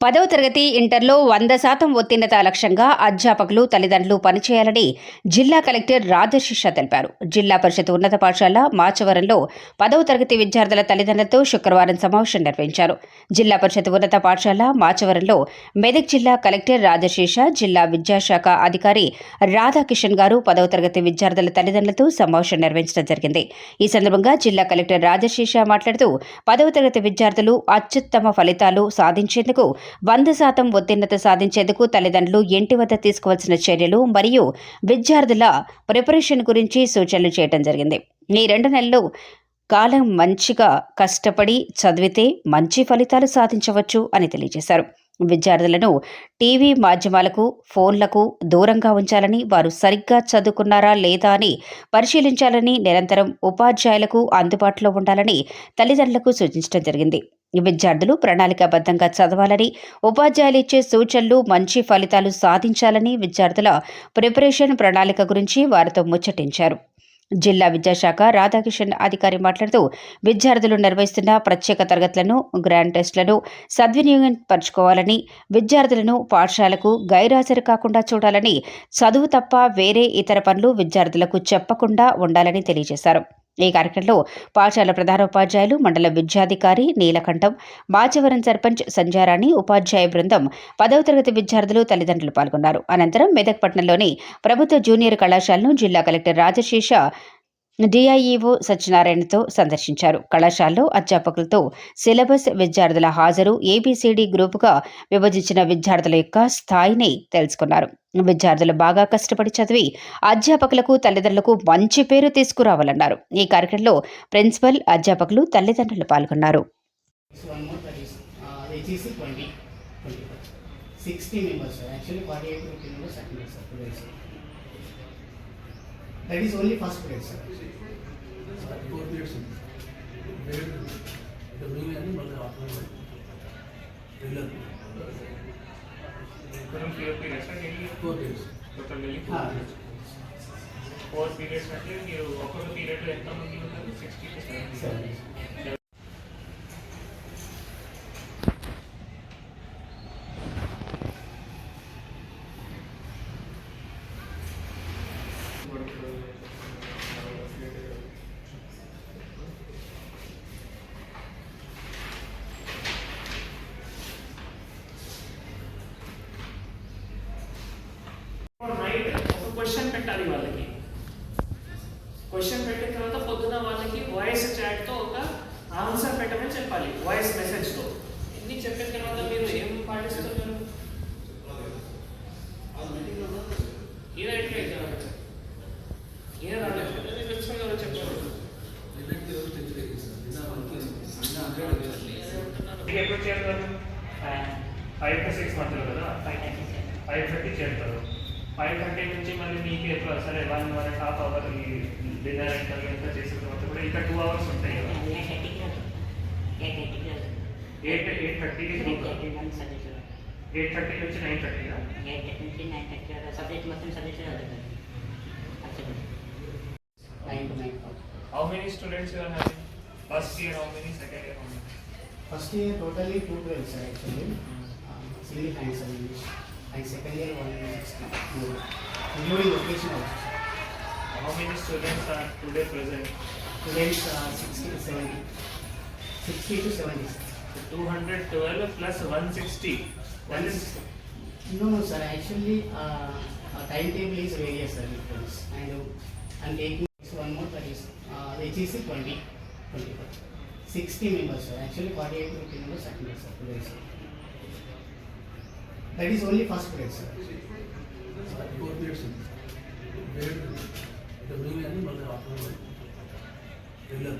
పదవ తరగతి ఇంటర్లో వంద శాతం ఉత్తీర్ణత లక్ష్యంగా అధ్యాపకులు తల్లిదండ్రులు పనిచేయాలని జిల్లా కలెక్టర్ రాజశిష తెలిపారు. జిల్లా పరిషత్ ఉన్నత పాఠశాల మాచవరంలో పదవ తరగతి విద్యార్థుల తల్లిదండ్రులతో శుక్రవారం సమావేశం నిర్వహించారు. జిల్లా పరిషత్ ఉన్నత పాఠశాల మాచవరంలో మెదక్ జిల్లా కలెక్టర్ రాజశేష జిల్లా విద్యాశాఖ అధికారి రాధాకిషన్ గారు పదవ తరగతి విద్యార్థుల తల్లిదండ్రులతో సమావేశం నిర్వహించడం జరిగింది. ఈ సందర్భంగా జిల్లా కలెక్టర్ రాజశేష మాట్లాడుతూ పదవ తరగతి విద్యార్థులు అత్యుత్తమ ఫలితాలు సాధించేందుకు వంద శాతం ఉత్తీర్ణత సాధించేందుకు తల్లిదండ్రులు ఇంటి వద్ద తీసుకోవాల్సిన చర్యలు మరియు విద్యార్థుల ప్రిపరేషన్ గురించి సూచనలు చేయడం జరిగింది. ఈ రెండు నెలలు కాలం మంచిగా కష్టపడి చదివితే మంచి ఫలితాలు సాధించవచ్చు అని తెలియజేశారు. విద్యార్థులను టీవీ మాధ్యమాలకు ఫోన్లకు దూరంగా ఉంచాలని వారు సరిగ్గా చదువుకున్నారా లేదా అని పరిశీలించాలని నిరంతరం ఉపాధ్యాయులకు అందుబాటులో ఉండాలని తల్లిదండ్రులకు సూచించడం జరిగింది. విద్యార్థులు ప్రణాళికాబద్ధంగా చదవాలని ఉపాధ్యాయులు ఇచ్చే సూచనలు మంచి ఫలితాలు సాధించాలని విద్యార్థుల ప్రిపరేషన్ ప్రణాళిక గురించి వారితో ముచ్చటించారు. జిల్లా విద్యాశాఖ రాధాకిషన్ అధికారి మాట్లాడుతూ విద్యార్థులు నిర్వహిస్తున్న ప్రత్యేక తరగతులను గ్రాండ్ టెస్టులను సద్వినియోగం పరచుకోవాలని విద్యార్థులను పాఠశాలకు గైరాజరు కాకుండా చూడాలని చదువు తప్ప వేరే ఇతర పనులు విద్యార్థులకు చెప్పకుండా ఉండాలని తెలియజేశారు. ఈ కార్యక్రమంలో పాఠశాల ప్రధానోపాధ్యాయులు మండల విద్యాధికారి నీలకంఠం బాచవరం సర్పంచ్ సంజారాణి ఉపాధ్యాయ బృందం పదవ తరగతి విద్యార్థులు తల్లిదండ్రులు పాల్గొన్నారు. అనంతరం మెదక్ పట్టణంలోని ప్రభుత్వ జూనియర్ కళాశాలను జిల్లా కలెక్టర్ రాజశేష డిఐఈఓ సత్యనారాయణతో సందర్శించారు. కళాశాలలో అధ్యాపకులతో సిలబస్ విద్యార్థుల హాజరు ఏబిసిడి గ్రూపుగా విభజించిన విద్యార్థుల యొక్క స్థాయిని తెలుసుకున్నారు. విద్యార్థులు బాగా కష్టపడి చదివి అధ్యాపకులకు తల్లిదండ్రులకు మంచి పేరు తీసుకురావాలన్నారు. ఈ కార్యక్రమంలో ప్రిన్సిపల్ అధ్యాపకులు తల్లిదండ్రులు పాల్గొన్నారు. So one more that is uh, HEC That is only first grade, sir. Four periods ఉంది గ్రేడ్ ఇక మిగిలిన మళ్ళీ పెట్టాలి వాళ్ళకి. క్వశ్చన్ పెట్టిన తర్వాత పొద్దున వాళ్ళకి వాయిస్ చాట్తో ఒక ఆన్సర్ పెట్టమని చెప్పాలి వాయిస్ మెసేజ్తో ఇన్ని చెప్పిన తర్వాత మీరు ఏం పాటిస్తున్నారు? ఈయన ఎట్లా ఇచ్చారు ఈయన రాలేదు? నేను ప్రిన్సిపల్ గారు చెప్పారు? నిన్నటి రోజు టెన్త్ ఎప్పుడు చేస్తారు ఫైవ్ టు సిక్స్ మధ్యలో కదా? ఫైవ్ థర్టీ చేస్తారు ఫైవ్ థర్టీ నుంచి మళ్ళీ మీకు ఎప్పుడు సరే one one and half hour ఈ డిన్నర్ ఇంటర్వ్యూ ఎంత చేసిన తర్వాత కూడా ఇంకా టూ అవర్స్ ఉంటాయి కదా. ఎయిట్ ఎయిట్ థర్టీకి ఎయిట్ థర్టీ నుంచి నైన్ థర్టీగా Nine to nine. How many students you are having first year how many second year how many First year totally two twelve, sir, actually. Um, Single hand, sir, English. And second year one sixty. more. Including vocation also, sir. How many students are today present Students, uh, sixty to seventy. Sixty to seventy, sir. Two hundred twelve plus one sixty one is No, no, sir. Actually, uh, our timetable is various, sir, difference. And uh, I'm taking one more, that is uh, HEC 20, 25. 60 members, sir. Actually, 48 to 50 members attended, sir, today, sir. That is only first grade, sir. Fourth grade, sir. Where the mean and the mother of the world. Thriller.